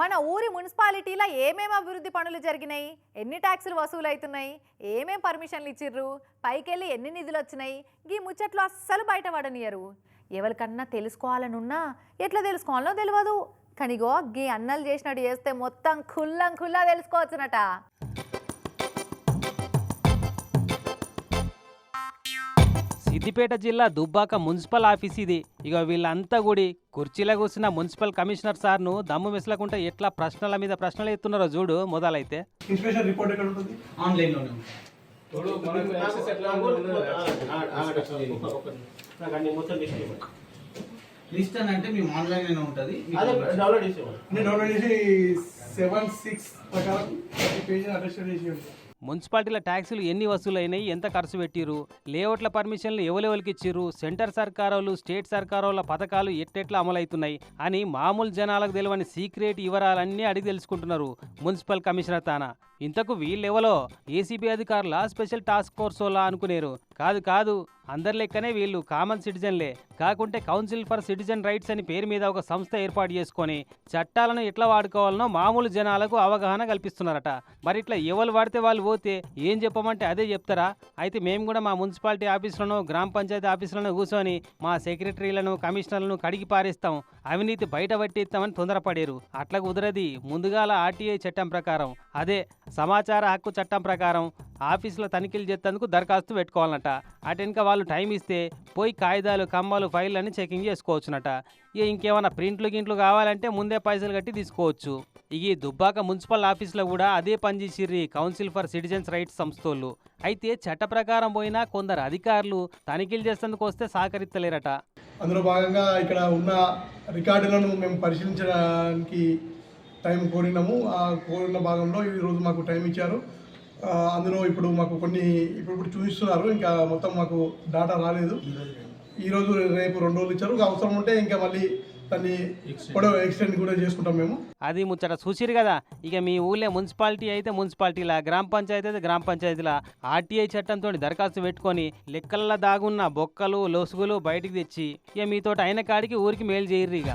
మన ఊరి మున్సిపాలిటీలో ఏమేమి అభివృద్ధి పనులు జరిగినాయి? ఎన్ని ట్యాక్సులు వసూలు అవుతున్నాయి ఏమేం పర్మిషన్లు ఇచ్చిర్రు? పైకెళ్ళి ఎన్ని నిధులు వచ్చినాయి ఈ ముచ్చట్లు అస్సలు బయటపడనియరు ఎవరికన్నా తెలుసుకోవాలనున్నా ఎట్లా తెలుసుకోవాలో తెలియదు కనిగో గీ అన్నలు చేసినట్టు చేస్తే మొత్తం ఖుల్లం ఖుల్లా తెలుసుకోవచ్చునట. సిద్దిపేట జిల్లా దుబ్బాక మున్సిపల్ ఆఫీస్ ఇది. ఇక వీళ్ళంతా కూడి కుర్చీలో కూర్చున్న మున్సిపల్ కమిషనర్ సార్ను దమ్ము మిసలకుంటే ఎట్లా ప్రశ్నల మీద ప్రశ్నలు ఎత్తున్నారో చూడు మొదలైతే. ఇన్స్పెక్షన్ రిపోర్ట్ ఎక్కడ ఉంటుంది? ఆన్లైన్లోనే ఉంది. లిస్ట్ అని అంటే మేము ఆన్లైన్ ఉంటుంది. నేను డౌన్లోడ్ చేసి సెవెన్ సిక్స్ ప్రకారం ప్రతి పేజీ అడ్రస్ చేసి మున్సిపాలిటీల ట్యాక్సులు ఎన్ని వసూలైనాయి ఎంత ఖర్చు పెట్టిరు లేఅవుట్ల పర్మిషన్లు ఎవరెవరికి ఇచ్చిర్రు సెంటర్ సర్కారోళ్ళు స్టేట్ సర్కారోళ్ళ పథకాలు ఎట్టెట్లా అమలవుతున్నాయి అని మామూలు జనాలకు తెలియని సీక్రెట్ వివరాలన్నీ అడిగి తెలుసుకుంటున్నారు మున్సిపల్ కమిషనర్ తానా. ఇంతకు వీళ్ళెవలో? ఏసీబీ అధికారుల? స్పెషల్ టాస్క్ ఫోర్స్ వాళ్ళ అనుకునేరు. కాదు కాదు. అందరి లెక్కనే వీళ్ళు కామన్ సిటిజన్లే కాకుంటే కౌన్సిల్ ఫర్ సిటిజన్ రైట్స్ అని పేరు మీద ఒక సంస్థ ఏర్పాటు చేసుకొని చట్టాలను ఎట్లా వాడుకోవాలనో మామూలు జనాలకు అవగాహన కల్పిస్తున్నారట. మరి ఇట్లా ఎవరు వాడితే వాళ్ళు పోతే ఏం చెప్పమంటే అదే చెప్తారా? అయితే మేము కూడా మా మున్సిపాలిటీ ఆఫీసులను గ్రామ పంచాయతీ ఆఫీసులను కూర్చొని మా సెక్రటరీలను కమిషనర్లను కడిగి పారేస్తాం. అవినీతి బయట పట్టిస్తామని తొందరపడేరు. అట్లా కుదరది. ముందుగాల ఆర్టీఐ చట్టం ప్రకారం. అదే సమాచార హక్కు చట్టం ప్రకారం ఆఫీసులో తనిఖీలు చేసేందుకు దరఖాస్తు పెట్టుకోవాలన్నట. అటెనక వాళ్ళు టైం ఇస్తే పోయి కాగితాలు కమ్మలు ఫైళ్ళు అని చెకింగ్ చేసుకోవచ్చునట. ఇక ఇంకేమైనా ప్రింట్లు గింట్లు కావాలంటే ముందే పైసలు కట్టి తీసుకోవచ్చు. ఇక దుబ్బాక మున్సిపల్ ఆఫీస్లో కూడా అదే పనిచేసిర్రి కౌన్సిల్ ఫర్ సిటిజన్స్ రైట్స్ సంస్థలు అయితే చట్ట ప్రకారం పోయినా కొందరు అధికారులు తనిఖీలు చేసేందుకు వస్తే సహకరిస్తలేరట అందులో భాగంగా ఇక్కడ ఉన్న రికార్డులను మేము పరిశీలించడానికి టైం కోరినాము. ఆ కోరిన భాగంలో ఈరోజు మాకు టైం ఇచ్చారు. అందులో ఇప్పుడు మాకు కొన్ని ఇప్పుడు ఇప్పుడు చూపిస్తున్నారు. ఇంకా మొత్తం మాకు డాటా రాలేదు. ఈరోజు రేపు రెండు రోజులు ఇచ్చారు. అవసరం ఉంటే ఇంకా మళ్ళీ దాన్ని పొడవు ఎక్స్టెండ్ కూడా చేసుకుంటాం మేము. అది ముచ్చట చూసిరు కదా? ఇక మీ ఊళ్ళో మున్సిపాలిటీ అయితే మున్సిపాలిటీలా గ్రామ పంచాయతీ అయితే గ్రామ పంచాయతీలా. ఆర్టీఐ చట్టంతో దరఖాస్తు పెట్టుకొని లెక్కల్లో దాగున్న బొక్కలు లొసుగులు బయటికి తెచ్చి ఇక మీతోటి అయిన కాడికి ఊరికి మేలు చేయర్రు ఇక.